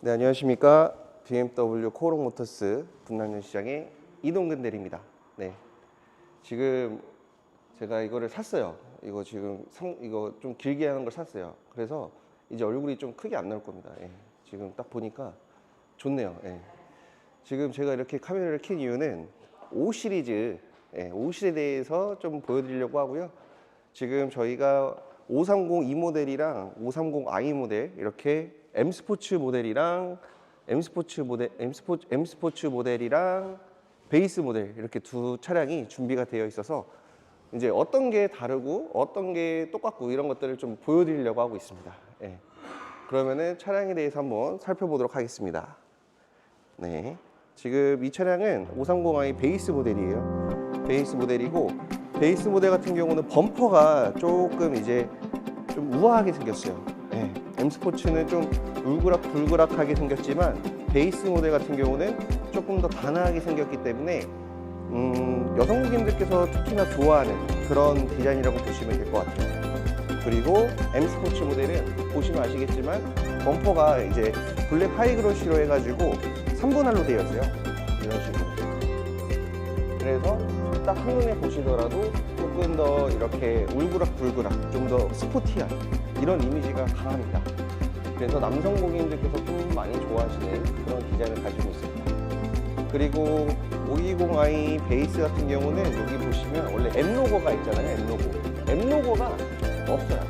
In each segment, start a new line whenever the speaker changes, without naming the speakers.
네, 안녕하십니까. BMW 코오롱 모터스 분당년 시장의 이동근 대리입니다. 네. 지금 제가 이거를 샀어요. 이거 지금 상, 이거 좀 길게 하는 걸 샀어요. 그래서 이제 얼굴이 좀 크게 안 나올 겁니다. 예. 지금 딱 보니까 좋네요. 예. 지금 제가 이렇게 카메라를 켠 이유는 5 시리즈, 예, 5 시리즈에 대해서 좀 보여드리려고 하고요. 지금 저희가 530 E 모델이랑 530i 모델 이렇게 M 스포츠 모델이랑 M 스포츠 모델 M 스포츠 M 스포츠 모델이랑 베이스 모델 이렇게 두 차량이 준비가 되어 있어서 이제 어떤 게 다르고 어떤 게 똑같고 이런 것들을 좀 보여드리려고 하고 있습니다. 예. 그러면은 차량에 대해서 한번 살펴보도록 하겠습니다. 네. 지금 이 차량은 530i 베이스 모델이에요. 베이스 모델이고 베이스 모델 같은 경우는 범퍼가 조금 이제 좀 우아하게 생겼어요. 네. M 스포츠는 좀 울그락불그락하게 생겼지만 베이스 모델 같은 경우는 조금 더 단아하게 생겼기 때문에 음, 여성 고객님들께서 특히나 좋아하는 그런 디자인이라고 보시면 될 것 같아요. 그리고 M 스포츠 모델은 보시면 아시겠지만 범퍼가 이제 블랙 하이그로시로 해가지고 3분할로 되어 있어요. 이런 식으로. 그래서 딱 한눈에 보시더라도 조금 더 이렇게 울그락불그락 좀 더 스포티한 이런 이미지가 강합니다. 그래서 남성 고객님들께서 좀 많이 좋아하시는 그런 디자인을 가지고 있습니다. 그리고 520i 베이스 같은 경우는 여기 보시면 원래 M 로고가 있잖아요. M 로고. M 로고가 없어요.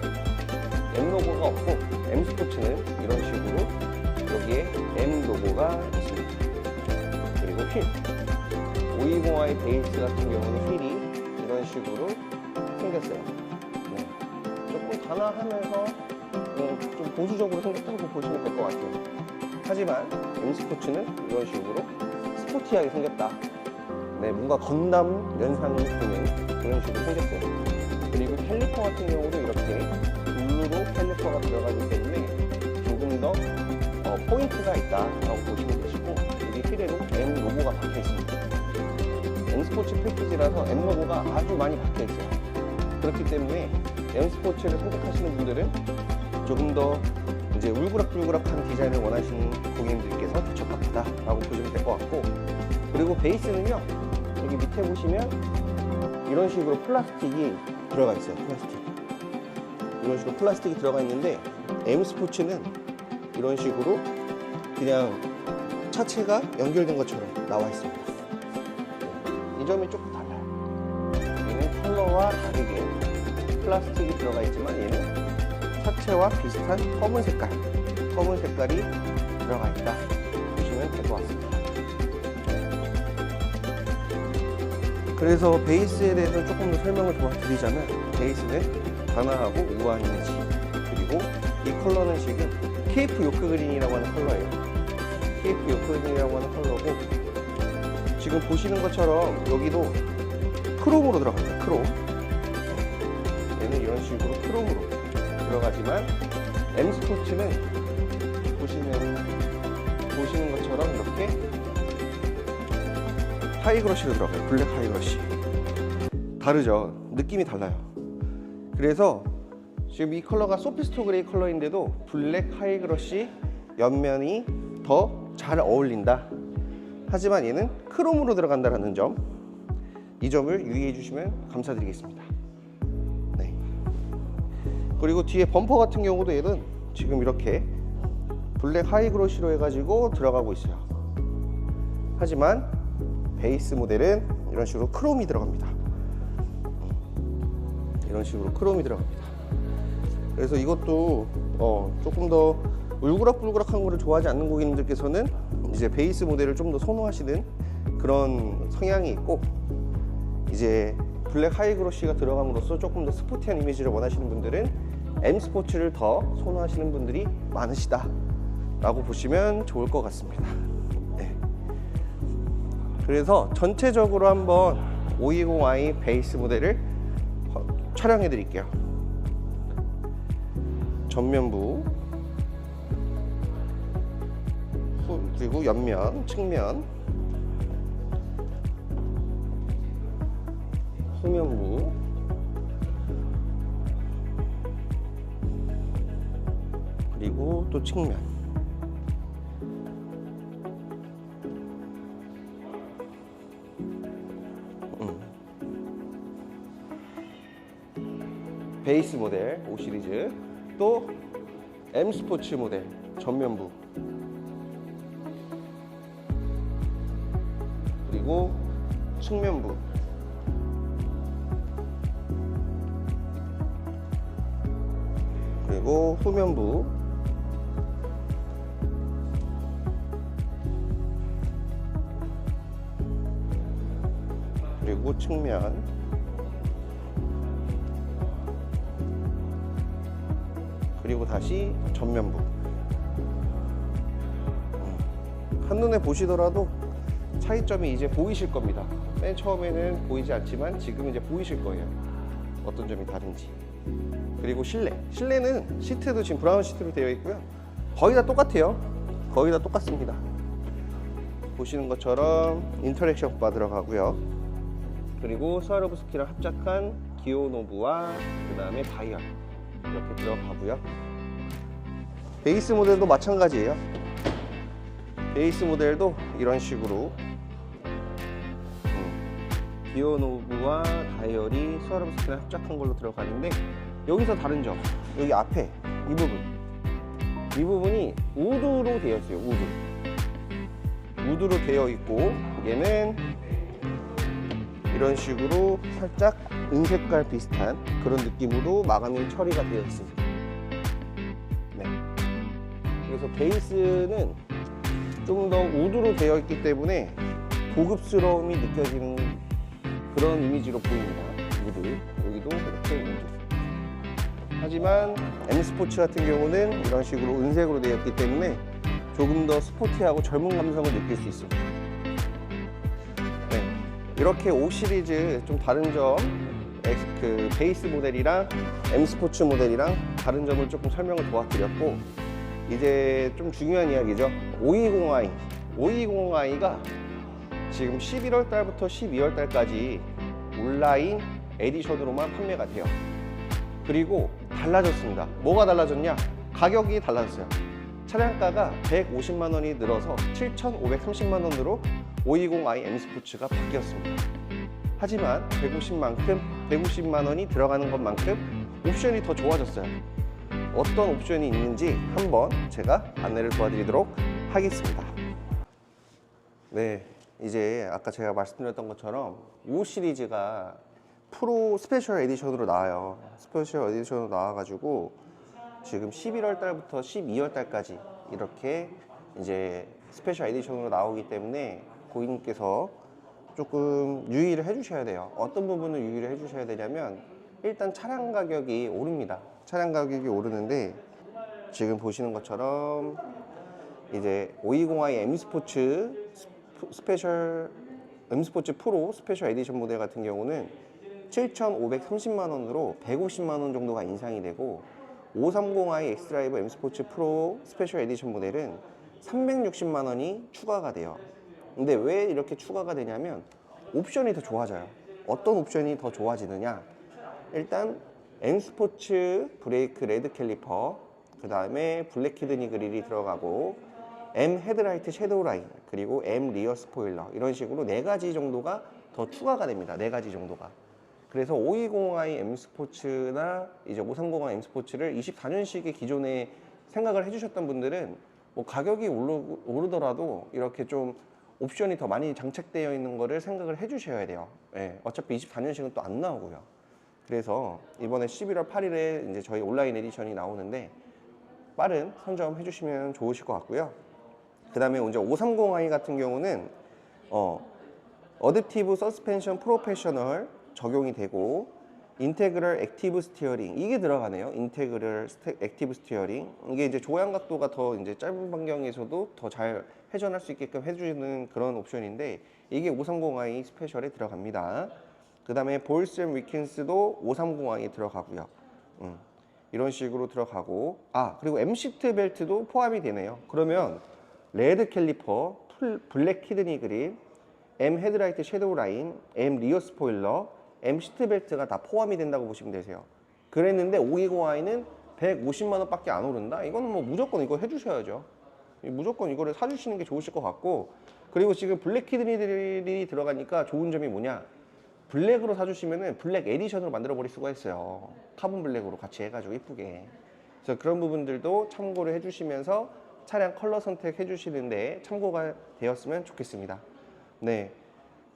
M 로고가 없고 M 스포츠는 이런 식으로 여기에 M 로고가 있습니다. 그리고 휠. 520i 베이스 같은 경우는 휠이 이런 식으로 생겼어요. 네. 조금 단아하면서 어, 좀 보수적으로 생겼다고 보시면 될 것 같아요. 하지만 M 스포츠는 이런 식으로 스포티하게 생겼다. 네, 뭔가 건담 연상이 드는 그런 식으로 생겼어요. 그리고 캘리퍼 같은 경우도 이렇게 블루로 캘리퍼가 들어가기 때문에 조금 더 어, 포인트가 있다라고 보시면 되시고 여기 휠에도 M 로고가 박혀 있습니다. 스포츠 패키지라서 M 로고가 아주 많이 박혀 있어요. 그렇기 때문에 M 스포츠를 선택하시는 분들은 조금 더 이제 울그락불그락한 디자인을 원하시는 고객님들께서 더 적합하다라고 보시면 될 것 같고 그리고 베이스는요 여기 밑에 보시면 이런 식으로 플라스틱이 들어가 있어요 플라스틱 이런 식으로 플라스틱이 들어가 있는데 M 스포츠는 이런 식으로 그냥 차체가 연결된 것처럼 나와 있습니다 이 점이 조금 달라요 얘는 컬러와 다르게 플라스틱이 들어가 있지만 얘는 차체와 비슷한 검은 색깔, 검은 색깔이 들어가 있다 보시면 될 것 같습니다. 그래서 베이스에 대해서 조금 더 설명을 도와드리자면 베이스는 단아하고 우아한 이미지 그리고 이 컬러는 지금 케이프 요크 그린이라고 하는 컬러예요. 케이프 요크 그린이라고 하는 컬러고 지금 보시는 것처럼 여기도 크롬으로 들어갑니다. 크롬. 얘는 이런 식으로 크롬으로 들어가지만 M 스포츠는 보시면 보시는 것처럼 이렇게 하이그러시로 들어가요. 블랙 하이그러시. 다르죠. 느낌이 달라요. 그래서 지금 이 컬러가 소피스토 그레이 컬러인데도 블랙 하이그러시 옆면이 더 잘 어울린다. 하지만 얘는 크롬으로 들어간다는 점, 이 점을 유의해 주시면 감사드리겠습니다. 네. 그리고 뒤에 범퍼 같은 경우도 얘는 지금 이렇게 블랙 하이그로시로 해가지고 들어가고 있어요. 하지만 베이스 모델은 이런 식으로 크롬이 들어갑니다. 이런 식으로 크롬이 들어갑니다. 그래서 이것도 어, 조금 더 울그락불그락한 거를 좋아하지 않는 고객님들께서는 이제 베이스 모델을 좀 더 선호하시는 그런 성향이 있고 이제 블랙 하이그로시가 들어감으로써 조금 더 스포티한 이미지를 원하시는 분들은 M 스포츠를 더 선호하시는 분들이 많으시다 라고 보시면 좋을 것 같습니다. 네. 그래서 전체적으로 한번 520i 베이스 모델을 어, 촬영해 드릴게요. 전면부 그리고 옆면, 측면, 후면부, 그리고 또 측면. 음. 베이스 모델 5시리즈. 또 M 스포츠 모델 전면부. 그리고 측면부. 그리고 후면부. 그리고 측면. 그리고 다시 전면부. 음, 한눈에 보시더라도 차이점이 이제 보이실 겁니다. 맨 처음에는 보이지 않지만 지금 이제 보이실 거예요. 어떤 점이 다른지. 그리고 실내. 실내는 시트도 지금 브라운 시트로 되어 있고요. 거의 다 똑같아요. 거의 다 똑같습니다. 보시는 것처럼 인터랙션 바 들어가고요. 그리고 스와로브스키랑 합작한 기어 노브와 그 다음에 다이얼 이렇게 들어가고요. 베이스 모델도 마찬가지예요. 베이스 모델도 이런 식으로 음, 기어 노브와 다이얼이 스와로브스키랑 합작한 걸로 들어가는데 여기서 다른 점 여기 앞에 이 부분. 이 부분이 우드로 되어 있어요 우드. 우드로 되어 있고 얘는 이런 식으로 살짝 은색깔 비슷한 그런 느낌으로 마감이 처리가 되어 있습니다. 네. 그래서 베이스는 좀 더 우드로 되어 있기 때문에 고급스러움이 느껴지는 그런 이미지로 보입니다. 우드 여기도 이렇게 우드 하지만 M 스포츠 같은 경우는 이런 식으로 은색으로 되어 있기 때문에 조금 더 스포티하고 젊은 감성을 느낄 수 있습니다. 네, 이렇게 5 시리즈 좀 다른 점, 그 베이스 모델이랑 M 스포츠 모델이랑 다른 점을 조금 설명을 도와드렸고 이제 좀 중요한 이야기죠. 520i, 520i가 지금 11월 달부터 12월 달까지 온라인 에디션으로만 판매가 돼요. 그리고 달라졌습니다. 뭐가 달라졌냐? 가격이 달라졌어요. 차량가가 150만 원이 늘어서 7,530만 원으로 520i M 스포츠가 바뀌었습니다. 하지만 150만큼 150만 원이 들어가는 것만큼 옵션이 더 좋아졌어요. 어떤 옵션이 있는지 한번 제가 안내를 도와드리도록 하겠습니다. 네, 이제 아까 제가 말씀드렸던 것처럼 이 시리즈가 프로 스페셜 에디션으로 나와요. 스페셜 에디션으로 나와가지고 지금 11월 달부터 12월 달까지 이렇게 이제 스페셜 에디션으로 나오기 때문에 고객님께서 조금 유의를 해주셔야 돼요. 어떤 부분을 유의를 해주셔야 되냐면 일단 차량 가격이 오릅니다. 차량 가격이 오르는데 지금 보시는 것처럼 이제 520i M 스포츠 스페셜 M 스포츠 프로 스페셜 에디션 모델 같은 경우는 7,530만 원으로 150만 원 정도가 인상이 되고 530i 엑스드라이브 M 스포츠 프로 스페셜 에디션 모델은 360만 원이 추가가 돼요. 근데 왜 이렇게 추가가 되냐면 옵션이 더 좋아져요. 어떤 옵션이 더 좋아지느냐? 일단 M 스포츠 브레이크 레드 캘리퍼, 그 다음에 블랙 키드니 그릴이 들어가고 M 헤드라이트 섀도우 라인, 그리고 M 리어 스포일러 이런 식으로 네 가지 정도가 더 추가가 됩니다. 네 가지 정도가. 그래서 520i M 스포츠나 이제 530i M 스포츠를 24년식의 기존에 생각을 해주셨던 분들은 뭐 가격이 오르, 오르더라도 이렇게 좀 옵션이 더 많이 장착되어 있는 거를 생각을 해주셔야 돼요. 예, 어차피 24년식은 또 안 나오고요. 그래서 이번에 11월 8일에 이제 저희 온라인 에디션이 나오는데 빠른 선점 해주시면 좋으실 것 같고요. 그 다음에 이제 530i 같은 경우는 어, 어댑티브 서스펜션 프로페셔널 적용이 되고 인테그럴 액티브 스티어링 이게 들어가네요. 인테그럴 액티브 스티어링 이게 이제 조향 각도가 더 이제 짧은 반경에서도 더 잘 회전할 수 있게끔 해주는 그런 옵션인데 이게 530i 스페셜에 들어갑니다. 그 다음에 볼스앤 위킨스도 530i에 들어가고요. 음, 이런 식으로 들어가고 아 그리고 M 시트 벨트도 포함이 되네요. 그러면 레드 캘리퍼, 풀, 블랙 키드니 그립, M 헤드라이트 섀도우 라인, M 리어 스포일러, M 시트 벨트가 다 포함이 된다고 보시면 되세요. 그랬는데 520i는 150만 원 밖에 안 오른다? 이거는 뭐 무조건 이거 해주셔야죠. 무조건 이거를 사주시는 게 좋으실 것 같고 그리고 지금 블랙 키드니들이 들어가니까 좋은 점이 뭐냐? 블랙으로 사주시면은 블랙 에디션으로 만들어 버릴 수가 있어요. 카본 블랙으로 같이 해가지고 이쁘게. 그래서 그런 부분들도 참고를 해주시면서 차량 컬러 선택해 주시는데 참고가 되었으면 좋겠습니다. 네.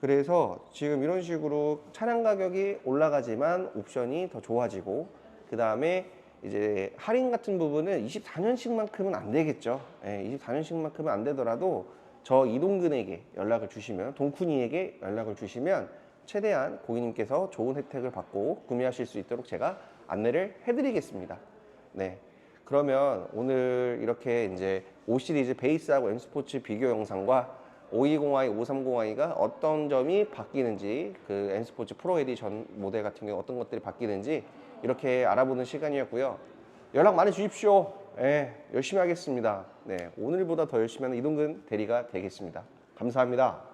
그래서 지금 이런 식으로 차량 가격이 올라가지만 옵션이 더 좋아지고 그 다음에 이제 할인 같은 부분은 24년식만큼은 안 되겠죠. 예, 24년식만큼은 안 되더라도 저 이동근에게 연락을 주시면 동쿤이에게 연락을 주시면 최대한 고객님께서 좋은 혜택을 받고 구매하실 수 있도록 제가 안내를 해드리겠습니다. 네. 그러면 오늘 이렇게 이제 5 시리즈 베이스하고 M 스포츠 비교 영상과 520i, 530i가 어떤 점이 바뀌는지 그 M 스포츠 프로 에디션 모델 같은 경우 어떤 것들이 바뀌는지 이렇게 알아보는 시간이었고요. 연락 많이 주십시오. 예, 열심히 하겠습니다. 네, 오늘보다 더 열심히 하는 이동근 대리가 되겠습니다. 감사합니다.